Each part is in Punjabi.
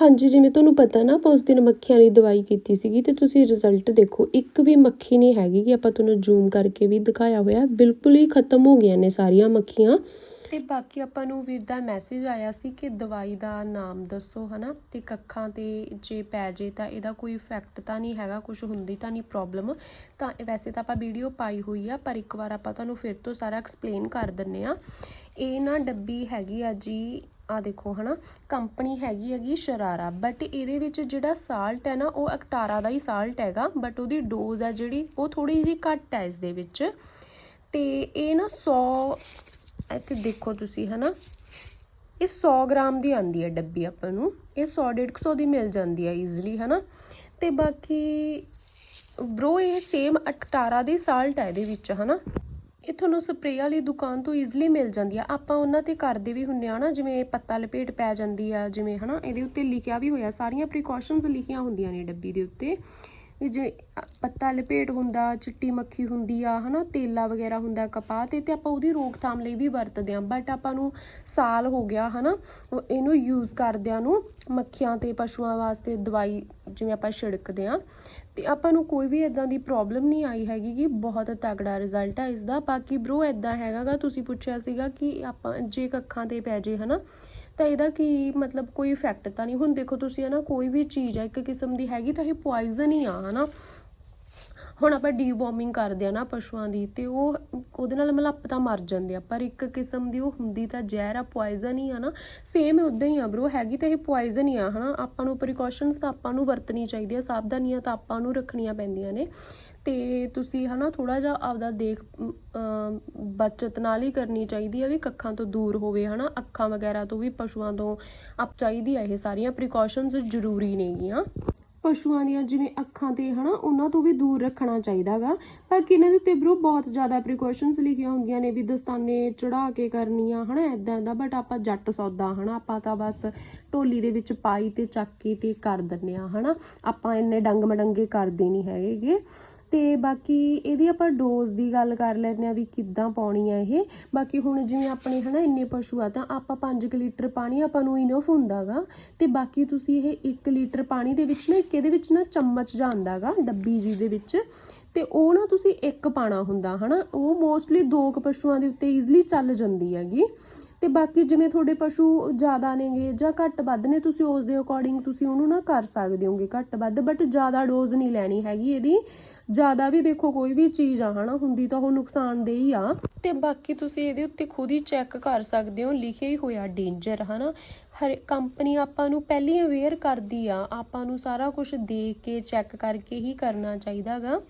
ਹਾਂਜੀ, ਜਿਵੇਂ ਤੁਹਾਨੂੰ ਪਤਾ ਨਾ, ਆਪਾਂ ਉਸ ਦਿਨ ਮੱਖੀਆਂ ਦੀ ਦਵਾਈ ਕੀਤੀ ਸੀਗੀ ਤੇ ਤੁਸੀਂ ਰਿਜ਼ਲਟ ਦੇਖੋ, ਇੱਕ ਵੀ ਮੱਖੀ ਨਹੀਂ ਹੈਗੀ ਕਿ ਆਪਾਂ ਤੁਹਾਨੂੰ ਜ਼ੂਮ ਕਰਕੇ ਵੀ ਦਿਖਾਇਆ ਹੋਇਆ, ਬਿਲਕੁਲ ਹੀ ਖਤਮ ਹੋ ਗਈਆਂ ਨੇ ਸਾਰੀਆਂ ਮੱਖੀਆਂ। ਤੇ ਬਾਕੀ ਆਪਾਂ ਨੂੰ ਵੀਰ ਦਾ ਮੈਸੇਜ ਆਇਆ ਸੀ ਕਿ ਦਵਾਈ ਦਾ ਨਾਮ ਦੱਸੋ, ਹਨਾ? ਤੇ ਕੱਖਾਂ ਤੇ ਜੇ ਪੈ ਜੇ ਤਾਂ ਇਹਦਾ ਕੋਈ ਇਫੈਕਟ ਤਾਂ ਨਹੀਂ ਹੈਗਾ ਕੁਝ ਹੁੰਦੀ ਤਾਂ ਨਹੀਂ ਪ੍ਰੋਬਲਮ ਤਾਂ ਵੈਸੇ ਤਾਂ ਆਪਾਂ ਵੀਡੀਓ ਪਾਈ ਹੋਈ ਆ, ਪਰ ਇੱਕ ਵਾਰ ਆਪਾਂ ਤੁਹਾਨੂੰ ਫਿਰ ਤੋਂ ਸਾਰਾ ਐਕਸਪਲੇਨ ਕਰ ਦਿੰਨੇ ਆ। ਇਹ ਨਾ ਡੱਬੀ ਹੈਗੀ ਆ ਜੀ ਆ ਦੇਖੋ ਹਨਾ, ਕੰਪਨੀ ਹੈਗੀ ਹੈਗੀ ਸ਼ਰਾਰਾ ਬਟ ਇਹਦੇ ਵਿੱਚ ਜਿਹੜਾ ਸਾਲਟ ਹੈ ਨਾ, ਉਹ ਅਕਟਾਰਾ ਦਾ ਹੀ ਸਾਲਟ ਹੈਗਾ ਬਟ ਉਹਦੀ ਡੋਜ਼ ਆ ਜਿਹੜੀ, ਉਹ ਥੋੜੀ ਜਿਹੀ ਘੱਟ ਹੈ ਇਸ ਦੇ ਵਿੱਚ। ਤੇ ਇਹ ਨਾ 100 ਇੱਥੇ ਦੇਖੋ ਤੁਸੀਂ ਹਨਾ, ਇਹ 100 ਗ੍ਰਾਮ ਦੀ ਆਂਦੀ ਹੈ ਡੱਬੀ ਆਪਾਂ ਨੂੰ, ਇਹ 100 150 ਦੀ ਮਿਲ ਜਾਂਦੀ ਹੈ ਈਜ਼ੀਲੀ ਹਨਾ। ਤੇ ਬਾਕੀ ਬ్రో ਇਹ ਸੇਮ ਅਕਟਾਰਾ ਦੀ ਸਾਲਟ ਹੈ ਇਹਦੇ ਵਿੱਚ ਹਨਾ। ਇਹ ਤੁਹਾਨੂੰ ਸਪਰੇਅ ਵਾਲੀ ਦੁਕਾਨ ਤੋਂ ਈਜ਼ਲੀ ਮਿਲ ਜਾਂਦੀ ਆ। ਆਪਾਂ ਉਹਨਾਂ ਤੇ ਕਰਦੇ ਵੀ ਹੁੰਨੇ ਆ ਨਾ, ਜਿਵੇਂ ਪੱਤਾ ਲਪੇਟ ਪੈ ਜਾਂਦੀ ਆ, ਜਿਵੇਂ ਹਨਾ, ਇਹਦੇ ਉੱਤੇ ਲਿਖਿਆ ਵੀ ਹੋਇਆ, ਸਾਰੀਆਂ ਪ੍ਰੀਕਾਸ਼ਨਸ ਲਿਖੀਆਂ ਹੁੰਦੀਆਂ ਨੇ ਡੱਬੀ ਦੇ ਉੱਤੇ। ਵੀ ਜੇ ਪੱਤਾ ਲਪੇਟ ਹੁੰਦਾ, ਚਿੱਟੀ ਮੱਖੀ ਹੁੰਦੀ ਆ, ਹਨਾ, ਤੇਲਾ ਵਗੈਰਾ ਹੁੰਦਾ ਕਪਾਹ ਤੇ ਤੇ ਆਪਾਂ ਉਹਦੀ ਰੋਕਥਾਮ ਲਈ ਵੀ ਵਰਤਦੇ ਆ ਬਟ ਆਪਾਂ ਨੂੰ ਸਾਲ ਹੋ ਗਿਆ, ਹਨਾ, ਉਹ ਇਹਨੂੰ ਯੂਜ਼ ਕਰਦਿਆਂ ਨੂੰ ਮੱਖੀਆਂ ਤੇ ਪਸ਼ੂਆਂ ਵਾਸਤੇ ਦਵਾਈ ਜਿਵੇਂ ਆਪਾਂ ਛਿੜਕਦੇ ਆ ਤੇ ਆਪਾਂ ਨੂੰ ਕੋਈ ਵੀ ਇਦਾਂ ਦੀ ਪ੍ਰੋਬਲਮ ਨਹੀਂ ਆਈ ਹੈਗੀ ਕਿ ਬਹੁਤ ਤਕੜਾ ਰਿਜ਼ਲਟ ਆ ਇਸ ਦਾ ਬਾਕੀ ਬ్రో ਇਦਾਂ ਹੈਗਾਗਾ, ਤੁਸੀਂ ਪੁੱਛਿਆ ਸੀਗਾ ਕਿ ਆਪਾਂ ਜੇ ਕੱਖਾਂ ਤੇ ਪੈ ਜੇ, ਹਨਾ ਤਾਂ ਇਹਦਾ ਕੀ ਮਤਲਬ ਕੋਈ ਇਫੈਕਟ ਤਾਂ ਨਹੀਂ? ਹੁਣ ਦੇਖੋ ਤੁਸੀਂ ਹਨਾ, ਕੋਈ ਵੀ ਚੀਜ਼ ਹੈ, ਇੱਕ ਕਿਸਮ ਦੀ ਹੈਗੀ, ਤਾਂ ਇਹ ਪੋਇਜ਼ਨ ਹੀ ਆ, ਹਨਾ? ਹੁਣ ਆਪਾਂ ਡੀਵੋਰਮਿੰਗ ਕਰਦੇ ਆ ਨਾ ਪਸ਼ੂਆਂ ਦੀ ਤੇ ਉਹ ਉਹਦੇ ਨਾਲ ਮਲੱਪ ਤਾਂ ਮਰ ਜਾਂਦੇ ਆ ਪਰ ਇੱਕ ਕਿਸਮ ਦੀ ਉਹ ਹੁੰਦੀ ਤਾਂ ਜ਼ਹਿਰ ਆ ਪੋਇਜ਼ਨ ਹੀ ਆ ਨਾ। ਸੇਮ ਉਦਾਂ ਹੀ ਆ ਬ్రో ਹੈਗੀ ਤਾਂ ਇਹ ਪੋਇਜ਼ਨ ਹੀ ਆ ਹਨਾ। ਆਪਾਂ ਨੂੰ ਪ੍ਰੀਕਾਸ਼ਨਸ ਤਾਂ ਆਪਾਂ ਨੂੰ ਵਰਤਣੀ ਚਾਹੀਦੀ ਆ ਸਾਵਧਾਨੀਆਂ ਤਾਂ ਆਪਾਂ ਨੂੰ ਰੱਖਣੀਆਂ ਪੈਂਦੀਆਂ ਨੇ। ਤੇ ਤੁਸੀਂ ਹਨਾ ਥੋੜਾ ਜਿਹਾ ਆਪਦਾ ਦੇਖ ਅਮ, ਬਚਤ ਨਾਲ ਹੀ ਕਰਨੀ ਚਾਹੀਦੀ ਆ ਵੀ ਕੱਖਾਂ ਤੋਂ ਦੂਰ ਹੋਵੇ ਹਨਾ। ਅੱਖਾਂ ਵਗੈਰਾ ਤੋਂ ਵੀ ਪਸ਼ੂਆਂ ਤੋਂ ਆਪ ਚਾਹੀਦੀ ਆ ਇਹ ਸਾਰੀਆਂ ਪ੍ਰੀਕਾਸ਼ਨਸ ਜ਼ਰੂਰੀ ਨੇਗੀਆਂ। ਪਸ਼ੂਆਂ ਦੀਆਂ ਜਿਵੇਂ ਅੱਖਾਂ ਤੇ, ਹਨਾ, ਉਹਨਾਂ ਤੋਂ ਵੀ ਦੂਰ ਰੱਖਣਾ ਚਾਹੀਦਾਗਾ। ਬਾਕੀ ਇਹਨਾਂ ਦੇ ਉੱਤੇ ਬ్రో ਬਹੁਤ ਜ਼ਿਆਦਾ ਪ੍ਰੀਕਾਸ਼ਨਸ ਲਿਖੀਆਂ ਹੁੰਦੀਆਂ ਨੇ ਵੀ ਦਸਤਾਨੇ ਚੜਾ ਕੇ ਕਰਨੀਆਂ, ਹਨਾ ਇਦਾਂ ਦਾ ਬਟ ਆਪਾਂ ਜੱਟ ਸੌਦਾ, ਹਨਾ, ਆਪਾਂ ਤਾਂ ਬਸ ਢੋਲੀ ਦੇ ਵਿੱਚ ਪਾਈ ਤੇ ਚੱਕ ਕੇ ਤੇ ਕਰ ਦਿੰਨੇ ਆ ਹਨਾ। ਆਪਾਂ ਇੰਨੇ ਡੰਗ ਮਡੰਗੇ ਕਰਦੇ ਨਹੀਂ ਹੈਗੇਗੇ ਤੇ ਬਾਕੀ ਇਹਦੀ ਆਪਾਂ ਡੋਜ਼ ਦੀ ਗੱਲ ਕਰ ਲੈਂਦੇ ਆ ਵੀ ਕਿੱਦਾਂ ਪਾਉਣੀ ਆ ਇਹ। ਬਾਕੀ ਹੁਣ ਜਿਵੇਂ ਆਪਣੇ ਹਨਾ ਇੰਨੇ ਪਸ਼ੂ ਆ, ਤਾਂ ਆਪਾਂ 5 ਲੀਟਰ ਪਾਣੀ ਆਪਾਂ ਨੂੰ ਇਨਫ ਹੁੰਦਾਗਾ। ਤੇ ਬਾਕੀ ਤੁਸੀਂ ਇਹ 1 ਲੀਟਰ ਪਾਣੀ ਦੇ ਵਿੱਚ ਨਾ, ਇੱਕ ਇਹਦੇ ਵਿੱਚ ਨਾ ਚਮਚ ਜਾਂਦਾਗਾ, ਡੱਬੀ ਜੀ ਦੇ ਵਿੱਚ। ਤੇ ਉਹ ਨਾ ਤੁਸੀਂ ਇੱਕ ਪਾਣਾ ਹੁੰਦਾ ਹਨਾ। ਉਹ ਮੋਸਟਲੀ ਦੋ ਕੁ ਪਸ਼ੂਆਂ ਦੇ ਉੱਤੇ ਈਜ਼ਲੀ ਚੱਲ ਜਾਂਦੀ ਹੈਗੀ। ਤੇ ਬਾਕੀ ਜਿਵੇਂ ਤੁਹਾਡੇ ਪਸ਼ੂ ਜ਼ਿਆਦਾ ਨੇਗੇ ਜਾਂ ਘੱਟ ਵੱਧ ਨੇ, ਤੁਸੀਂ ਉਸ ਦੇ ਅਕੋਰਡਿੰਗ ਤੁਸੀਂ ਉਹਨੂੰ ਨਾ ਕਰ ਸਕਦੇ ਹੋਗੇ ਘੱਟ ਵੱਧ ਬਟ ਜ਼ਿਆਦਾ ਡੋਜ਼ ਨਹੀਂ ਲੈਣੀ ਹੈਗੀ ਇਹਦੀ। ਜ਼ਿਆਦਾ ਵੀ ਦੇਖੋ ਕੋਈ ਵੀ ਚੀਜ਼ ਆ, ਹਨਾ, ਹੁੰਦੀ ਤਾਂ ਉਹ ਨੁਕਸਾਨਦੇਹੀ ਆ। ਤੇ ਬਾਕੀ ਤੁਸੀਂ ਇਹਦੇ ਉੱਤੇ ਖੁਦ ਹੀ ਚੈੱਕ ਕਰ ਸਕਦੇ ਹੋ, ਲਿਖਿਆ ਹੀ ਹੋਇਆ ਡੇਂਜਰ ਹਨਾ। ਹਰ ਕੰਪਨੀ ਆਪਾਂ ਨੂੰ ਪਹਿਲੀ ਅਵੇਅਰ ਕਰਦੀ ਆ, ਆਪਾਂ ਨੂੰ ਸਾਰਾ ਕੁਝ ਦੇਖ ਕੇ ਚੈੱਕ ਕਰਕੇ ਹੀ ਕਰਨਾ ਚਾਹੀਦਾਗਾ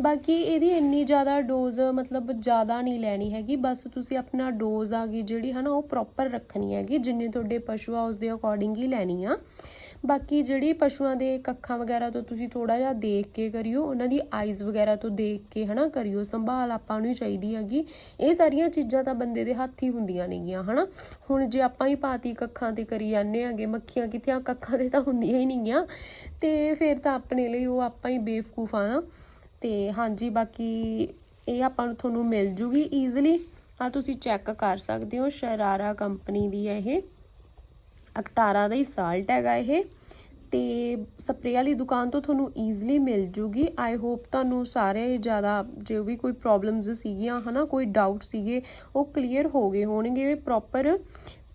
ਬਾਕੀ ਇਹਦੀ ਇੰਨੀ ਜ਼ਿਆਦਾ ਡੋਜ਼ ਮਤਲਬ ਜ਼ਿਆਦਾ ਨਹੀਂ ਲੈਣੀ ਹੈਗੀ, ਬਸ ਤੁਸੀਂ ਆਪਣਾ ਡੋਜ਼ ਆ ਗਈ ਜਿਹੜੀ, ਹਨਾ, ਉਹ ਪ੍ਰੋਪਰ ਰੱਖਣੀ ਹੈਗੀ, ਜਿੰਨੇ ਤੁਹਾਡੇ ਪਸ਼ੂ ਆ ਉਸ ਦੇ ਅਕੋਰਡਿੰਗ ਹੀ ਲੈਣੀ ਆ। ਬਾਕੀ ਜਿਹੜੀ ਪਸ਼ੂਆਂ ਦੇ ਕੱਖਾਂ ਵਗੈਰਾ ਤੋਂ ਤੁਸੀਂ ਥੋੜਾ ਜਿਹਾ ਦੇਖ ਕੇ ਕਰਿਓ, ਉਹਨਾਂ ਦੀ ਆਈਜ਼ ਵਗੈਰਾ ਤੋਂ ਦੇਖ ਕੇ ਹਨਾ ਕਰਿਓ, ਸੰਭਾਲ ਆਪਾਂ ਨੂੰ ਹੀ ਚਾਹੀਦੀ ਹੈਗੀ। ਇਹ ਸਾਰੀਆਂ ਚੀਜ਼ਾਂ ਤਾਂ ਬੰਦੇ ਦੇ ਹੱਥ ਹੀ ਹੁੰਦੀਆਂ ਨੇਗੀਆਂ ਹਨਾ। ਹੁਣ ਜੇ ਆਪਾਂ ਹੀ ਪਾਤੀ ਕੱਖਾਂ ਤੇ ਕਰੀ ਜਾਂਦੇ ਆਂਗੇ ਮੱਖੀਆਂ ਕਿੱਥੇ ਆ? ਕੱਖਾਂ ਤੇ ਤਾਂ ਹੁੰਦੀਆਂ ਹੀ ਨਹੀਂਗੀਆਂ ਤੇ ਫਿਰ ਤਾਂ ਆਪਣੇ ਲਈ ਉਹ ਆਪਾਂ ਹੀ ਬੇਵਕੂਫ ਆ ਨਾ। ਤੇ ਹਾਂਜੀ, ਬਾਕੀ ਇਹ ਆਪਾਂ ਨੂੰ ਤੁਹਾਨੂੰ ਮਿਲ ਜੂਗੀ ਈਜ਼ੀਲੀ ਆ ਤੁਸੀਂ ਚੈੱਕ ਕਰ ਸਕਦੇ ਹੋ, ਸ਼ਰਾਰਾ ਕੰਪਨੀ ਦੀ ਹੈ ਇਹ। ਅਕਟਾਰਾ ਦਾ ਹੀ ਸਾਲਟ ਹੈਗਾ ਇਹ। ਤੇ ਸਪਰੇਅ ਵਾਲੀ ਦੁਕਾਨ ਤੋਂ ਤੁਹਾਨੂੰ ਈਜ਼ਲੀ ਮਿਲ ਜੂਗੀ। ਆਈ ਹੋਪ ਤੁਹਾਨੂੰ ਸਾਰੇ ਜ਼ਿਆਦਾ ਜੋ ਵੀ ਕੋਈ ਪ੍ਰੋਬਲਮਸ ਸੀਗੀਆਂ, ਹਨਾ, ਕੋਈ ਡਾਊਟ ਸੀਗੇ, ਉਹ ਕਲੀਅਰ ਹੋ ਗਏ ਹੋਣਗੇ ਪ੍ਰੋਪਰ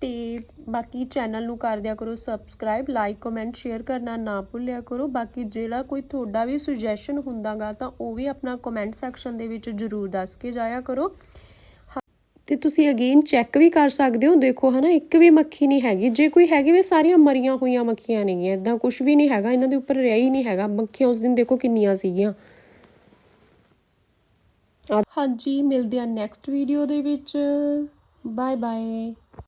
ਤੇ ਬਾਕੀ ਚੈਨਲ ਨੂੰ ਕਰ ਦਿਆ ਕਰੋ ਸਬਸਕ੍ਰਾਈਬ ਲਾਈਕ ਕਮੈਂਟ ਸ਼ੇਅਰ ਕਰਨਾ ਨਾ ਭੁੱਲਿਆ ਕਰੋ। ਬਾਕੀ ਜਿਹੜਾ ਕੋਈ ਤੁਹਾਡਾ ਵੀ ਸੁਜੈਸ਼ਨ ਹੁੰਦਾਗਾ ਤਾਂ ਉਹ ਵੀ ਆਪਣਾ ਕਮੈਂਟ ਸੈਕਸ਼ਨ ਦੇ ਵਿੱਚ ਜਰੂਰ ਦੱਸ ਕੇ ਜਾਇਆ ਕਰੋ। ਤੇ ਤੁਸੀਂ ਅਗੇਨ ਚੈੱਕ ਵੀ ਕਰ ਸਕਦੇ ਹੋ। ਦੇਖੋ ਹਨਾ, ਇੱਕ ਵੀ ਮੱਖੀ ਨਹੀਂ ਹੈਗੀ। ਜੇ ਕੋਈ ਹੈਗੀ ਵੀ ਸਾਰੀਆਂ ਮਰੀਆਂ ਹੋਈਆਂ ਮੱਖੀਆਂ ਨੇਗੀਆਂ ਇਦਾਂ ਕੁਝ ਵੀ ਨਹੀਂ ਹੈਗਾ, ਇਹਨਾਂ ਦੇ ਉੱਪਰ ਰਿਹਾ ਹੀ ਨਹੀਂ ਹੈਗਾ। ਮੱਖੀਆਂ ਉਸ ਦਿਨ ਦੇਖੋ ਕਿੰਨੀਆਂ ਸੀਗੀਆਂ। ਹਾਂਜੀ, ਮਿਲਦੇ ਆ ਨੈਕਸਟ ਵੀਡੀਓ ਦੇ ਵਿੱਚ। Bye bye